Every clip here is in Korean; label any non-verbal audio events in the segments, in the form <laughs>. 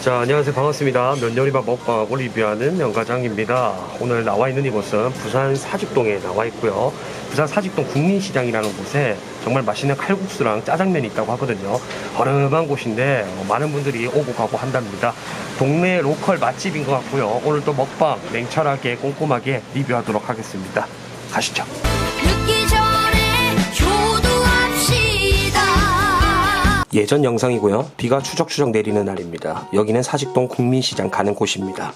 자 안녕하세요. 반갑습니다. 면요리밥 먹방하고 리뷰하는 명가장입니다. 오늘 나와 있는 이곳은 부산 사직동에 나와 있고요. 부산 사직동 국민시장이라는 곳에 정말 맛있는 칼국수랑 짜장면이 있다고 하거든요. 허름한 곳인데 어, 많은 분들이 오고 가고 한답니다. 동네 로컬 맛집인 것 같고요. 오늘 또 먹방 냉철하게 꼼꼼하게 리뷰하도록 하겠습니다 가시죠. 예전 영상이고요. 비가 추적추적 내리는 날입니다. 여기는 사직동 국민시장 가는 곳입니다.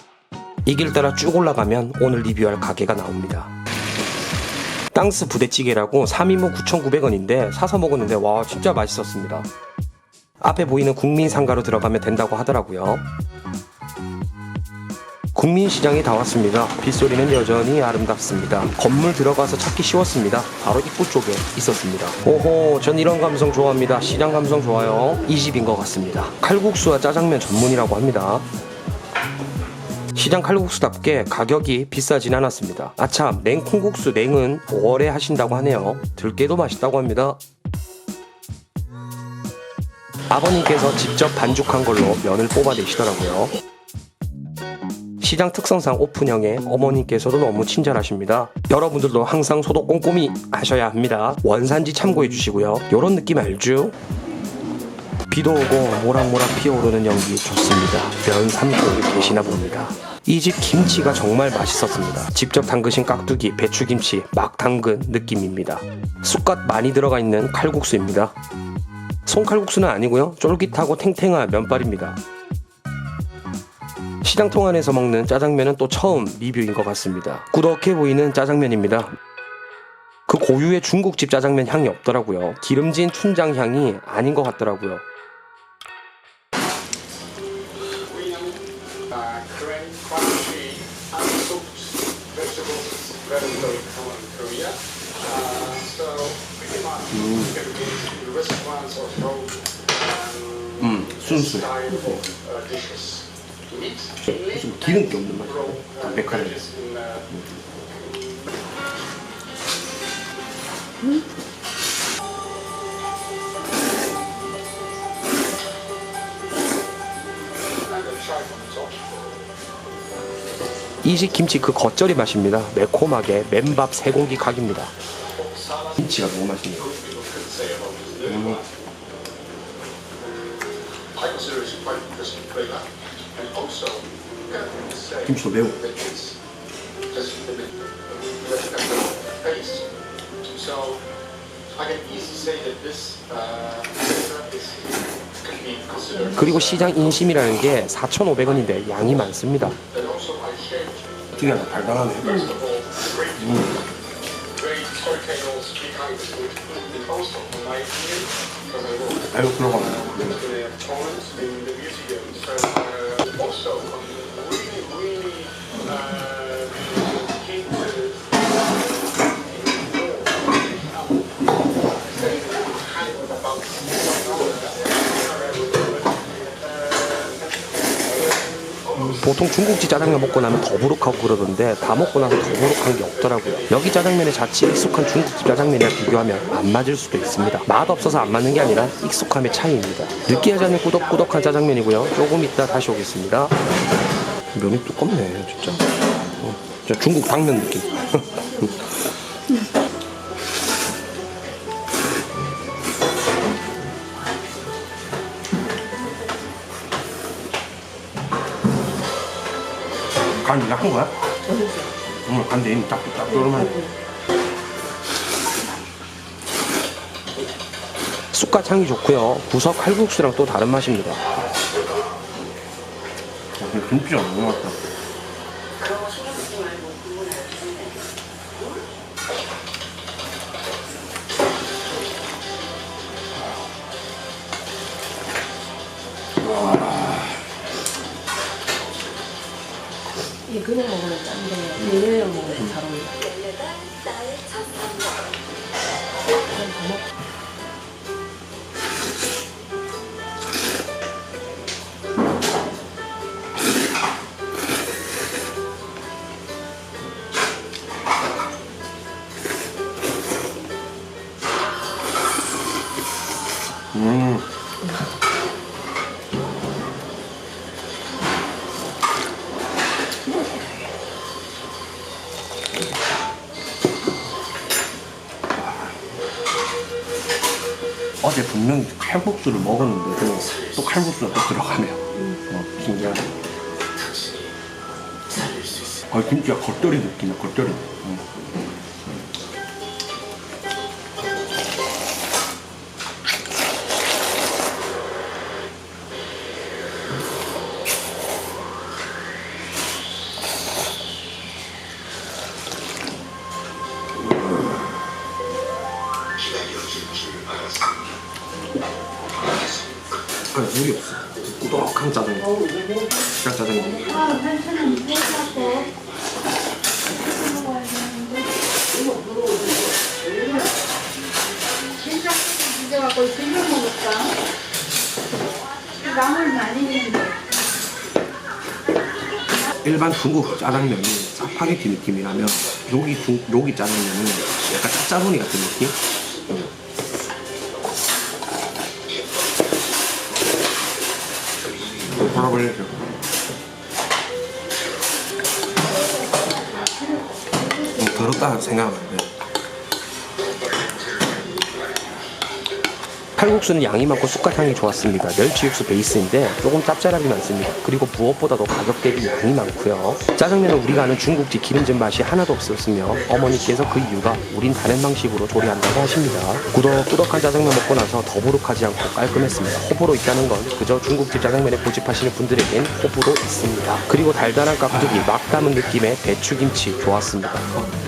이 길 따라 쭉 올라가면 오늘 리뷰할 가게가 나옵니다. 땅스 부대찌개라고 3인분 9,900원인데 사서 먹었는데 와 진짜 맛있었습니다. 앞에 보이는 국민상가로 들어가면 된다고 하더라고요. 국민시장에 다 왔습니다. 빗소리는 여전히 아름답습니다. 건물 들어가서 찾기 쉬웠습니다. 바로 입구 쪽에 있었습니다. 오호, 전 이런 감성 좋아합니다. 시장 감성 좋아요. 이 집인 것 같습니다. 칼국수와 짜장면 전문이라고 합니다. 시장 칼국수답게 가격이 비싸진 않았습니다. 아참, 냉콩국수 냉은 오래 하신다고 하네요. 들깨도 맛있다고 합니다. 아버님께서 직접 반죽한 걸로 면을 뽑아내시더라고요. 시장 특성상 오픈형에 어머님께서도 너무 친절하십니다. 여러분들도 항상 소독 꼼꼼히 하셔야 합니다. 원산지 참고해 주시고요. 요런 느낌 알죠? 비도 오고 모락모락 피어오르는 연기 좋습니다. 면 삶고 계시나 봅니다. 이 집 김치가 정말 맛있었습니다. 직접 담그신 깍두기, 배추김치 막 담근 느낌입니다. 쑥갓 많이 들어가 있는 칼국수입니다. 손칼국수는 아니고요. 쫄깃하고 탱탱한 면발입니다. 시장 통안에서 먹는 짜장면은 또 처음 리뷰인 것 같습니다. 꾸덕해 보이는 짜장면입니다. 그 고유의 중국집 짜장면 향이 없더라고요. 기름진 춘장 향이 아닌 것 같더라고요. uh. Uh, um, 순수. style 좀 기름기 없는 맛. raw, uh, 담백하네. 이식 김치 그 겉절이 맛입니다. 매콤하게 맨밥 세 공기 각입니다. 김치가 너무 맛있네요. 음, 김치도 uh, considered. 그리고 시장 인심이라는 게 4,500원인데 양이 많습니다. 특이하다 달달하네. I work 아유 들어가네. also really, really. Uh, 보통 중국집 짜장면 먹고 나면 더부룩하고 그러던데 다 먹고 나서 더부룩한 게 없더라고요. 여기 짜장면에 자칫 익숙한 중국집 짜장면이랑 비교하면 안 맞을 수도 있습니다. 맛 없어서 안 맞는 게 아니라 익숙함의 차이입니다. 느끼하지 않은 꾸덕꾸덕한 짜장면이고요. 조금 이따 다시 오겠습니다. 면이 두껍네, 진짜. 어, 진짜 중국 당면 느낌. <laughs> 간 약한 거야? 응, 간데 이미 딱, 딱 쫄으면. 쑥갓 향이 좋고요. 구석 칼국수랑 또 다른 맛입니다. 어, 김치가 너무 맛있다. 그냥 먹으면 짠데 얘를 먹으면 잘 어울려. 한더 먹. 음. 어제 분명히 칼국수를 먹었는데도 또 칼국수가 또 들어가네요. 어, 신기하네. 아, 진짜 겉절이 느낌이야, 겉절이. 음. 아, 물이 없어. 꾸덕한 짜장면. 그냥 짜장면. 많이 있는데. 일반 중국 짜장면이 짜파게티 느낌이라면 여기 중 여기 짜장면은 약간 짜짜보니 같은 느낌? 좀 더럽다 생각하면 안 돼. 칼국수는 양이 많고 쑥갓향이 좋았습니다. 멸치 육수 베이스인데 조금 짭짤함이 많습니다. 그리고 무엇보다도 가격 대비 양이 많고요. 짜장면은 우리가 아는 중국집 기름진 맛이 하나도 없었으며 어머니께서 그 이유가 우린 다른 방식으로 조리한다고 하십니다. 꾸덕꾸덕한 짜장면 먹고 나서 더부룩하지 않고 깔끔했습니다. 호불호 있다는 건 그저 중국집 짜장면에 고집하시는 분들에겐 호불호 있습니다. 그리고 달달한 깍두기 막 담은 느낌의 배추김치 좋았습니다.